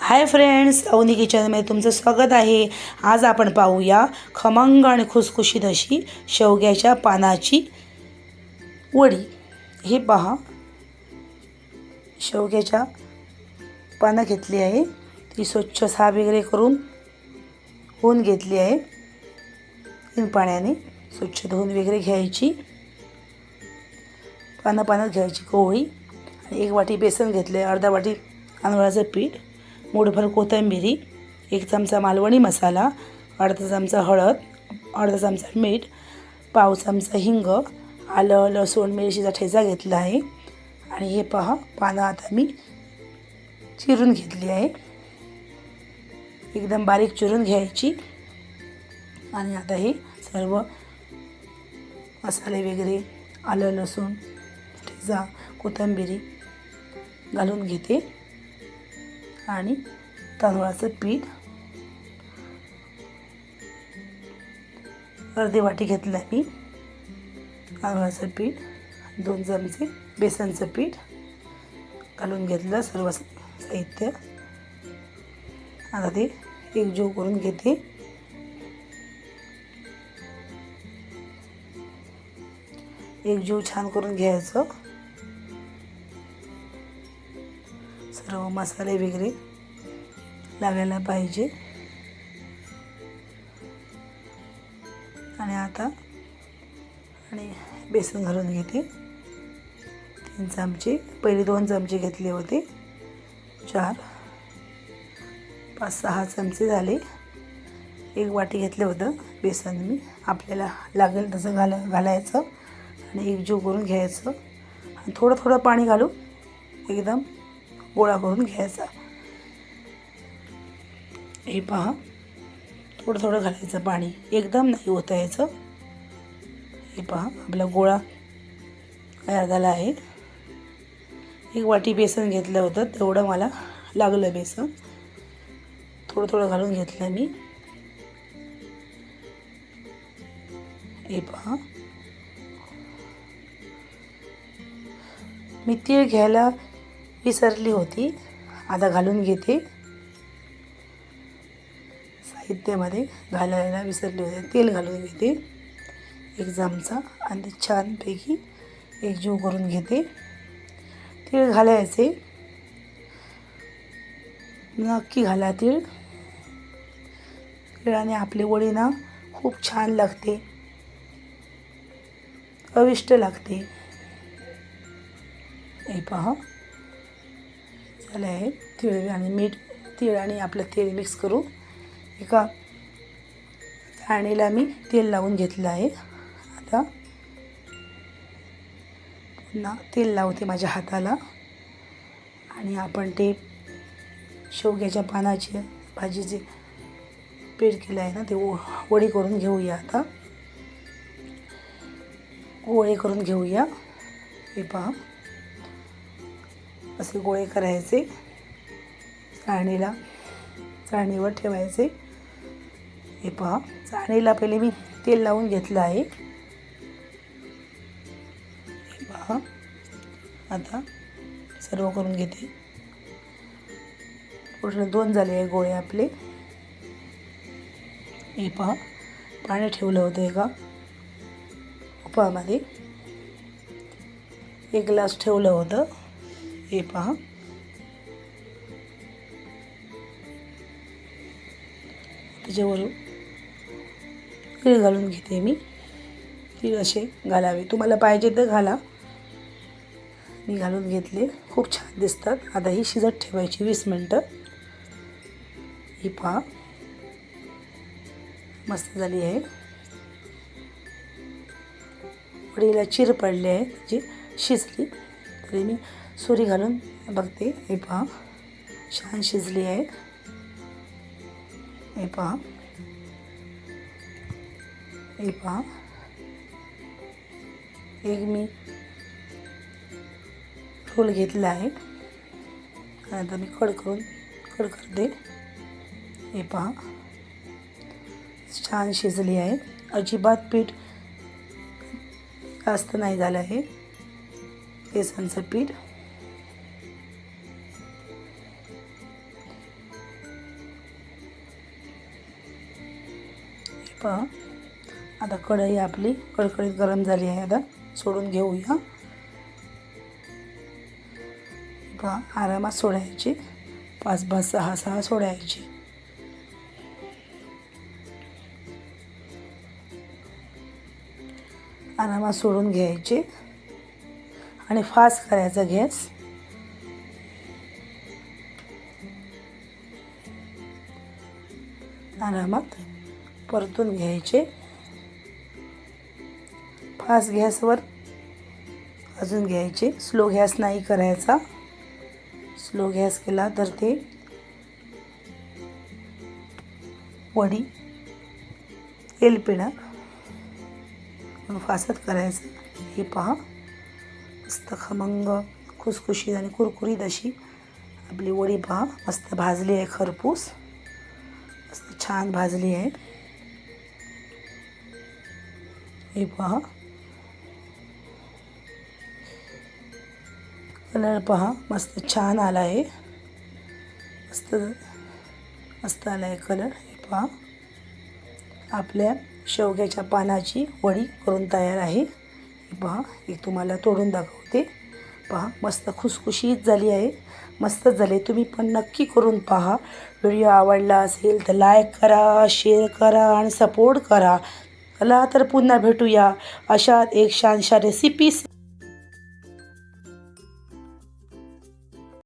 Hi friends Avni किचनमध्ये तुमचं स्वागत आहे. आज आपण पाहूया खमंग आणि खुसखुशीत अशी शेवग्याच्या पानाची वडी. हे पहा. शेवग्याच्या पानं घेतली आहे. ती स्वच्छ साफ वगैरे करून होऊन घेतली आहे. पाण्याने स्वच्छ धुवून वगैरे घ्यायची. पानं पानं घ्यायची कोवळी. आणि एक वाटी बेसन घेतले अर्धा वाटी तांदळाचं पीठ. मुठभर कोथिंबिरी एक चमचा मालवणी मसाला अर्धा चमचा हळद अर्धा चमचा मीठ पाव चमचा हिंग आलं लसूण मिरचीचा ठेचा घेतला आहे. आणि हे पहा पानं आता मी चिरून घेतली आहे. एकदम बारीक चिरून घ्यायची. आणि आता हे सर्व मसाले वगैरे आलं लसूण ठेचा कोथिंबिरी घालून घेते. आणि तांदळाचं पीठ. अर्धी वाटी घेतलं मी. तांदळाचं पीठ दोन चमचे बेसनचं पीठ घालून घेतलं सर्व साहित्य. आता ते एकजीव करून घेते. एकजीव छान करून घ्यायचं. मसाले वगैरे लागायला पाहिजे. आणि आता आणि बेसन घालून घेते. तीन चमचे पहिले दोन चमचे घेतले होते. चार पाच सहा चमचे झाले. एक वाटी घेतलं होतं बेसन मी. आपल्याला लागेल तसं घाला घालायचं. आणि एकजीव करून घ्यायचं. आणि थोडं थोडं पाणी घालू. एकदम गोळा करून घ्यायचा. हे पहा. थोडं थोडं घालायचं पाणी. एकदम नाही ओतायचं हे पहा आपला गोळा तयार झाला आहे. एक वाटी बेसन घेतलं होतं तेवढं मला लागलं बेसन. थोडं थोडं घालून घेतलं मी. हे पहा. मी तीळ घ्यायला विसरली होती. आता घालून घेते. साहित्यामध्ये घालायला विसरले होते. तेल घालून घेते. एक चमचा आणि ते छानपैकी एकजीव करून घेते. तीळ घालायचे. नक्की घाला तीळ. तिळाने आपली वडी ना खूप छान लागते. अविष्ट लागते. हे पहा. झाले आहे तिळ आणि मीठ तीळ आणि आपलं तेल मिक्स करू. एका आणीला मी तेल लावून घेतलं आहे. आता पुन्हा तेल लावते माझ्या हाताला. आणि आपण ते शेवग्याच्या पानाची भाजीचे पीठ केलं आहे ना ते ओ वडी करून घेऊया आता. ओळे करून घेऊया. हे पहा. असे गोळे करायचे. चाळणीला चाळणीवर ठेवायचे. हे पहा चाळणीला पहिले मी तेल लावून घेतलं आहे. हे पहा आता सर्व करून घेते. पूर्ण दोन झाले आहे गोळे आपले. हे पहा पाणी ठेवलं होतं एका उपामध्ये. एक ग्लास ठेवलं होतं. हे पहा. त्याच्यावरून तीळ घालून घेते मी. तीळ असे घालावे. तुम्हाला पाहिजे तर घाला. मी घालून घेतले. खूप छान दिसतात. आता ही शिजत ठेवायची वीस मिनटं. ही पहा. मस्त झाली आहे. वडीला चिर पडले आहे जी शिजली. तरी मी सुरी घालून बघते. हे पहा. छान शिजली आहे. हे पहा. हे पहा. एक मी फूल घेतला आहे. आता मी कड करून कड करते. हे पहा. छान शिजली आहे. अजिबात पीठ जास्त नाही झालं आहे. बेसनचं पीठ. पहा आता कढई आपली कडकडीत गरम झाली आहे. आता सोडून घेऊया. पहा आरामात सोडायची. पाच पाच सहा सहा सोडायची. आरामात सोडून घ्यायची. आणि फास्ट करायचा गॅस. आरामात परतून घ्यायचे. फास्ट गॅसवर अजून घ्यायचे. स्लो गॅस नाही करायचा. स्लो गॅस केला तर ते वडी तेल पिणार म्हणून फासत करायचं. हे पहा. मस्त खमंग खुसखुशीत आणि कुरकुरीत अशी आपली वडी पहा. मस्त भाजली आहे खरपूस. मस्त छान भाजली आहे. हे पहा. कलर पहा मस्त छान आला आहे मस्त मस्त आला आहे कलर हे पहा. आपल्या शेवग्याच्या पानाची वडी करून तयार आहे. हे पहा एक तुम्हाला तोडून दाखवते. पहा मस्त खुसखुशीत झाली आहे. मस्तच झाले तुम्ही पण नक्की करून पहा. व्हिडिओ आवडला असेल तर लाईक करा शेअर करा आणि सपोर्ट करा. चला तर पुन्हा भेटूया अशा एक छानशा रेसिपीज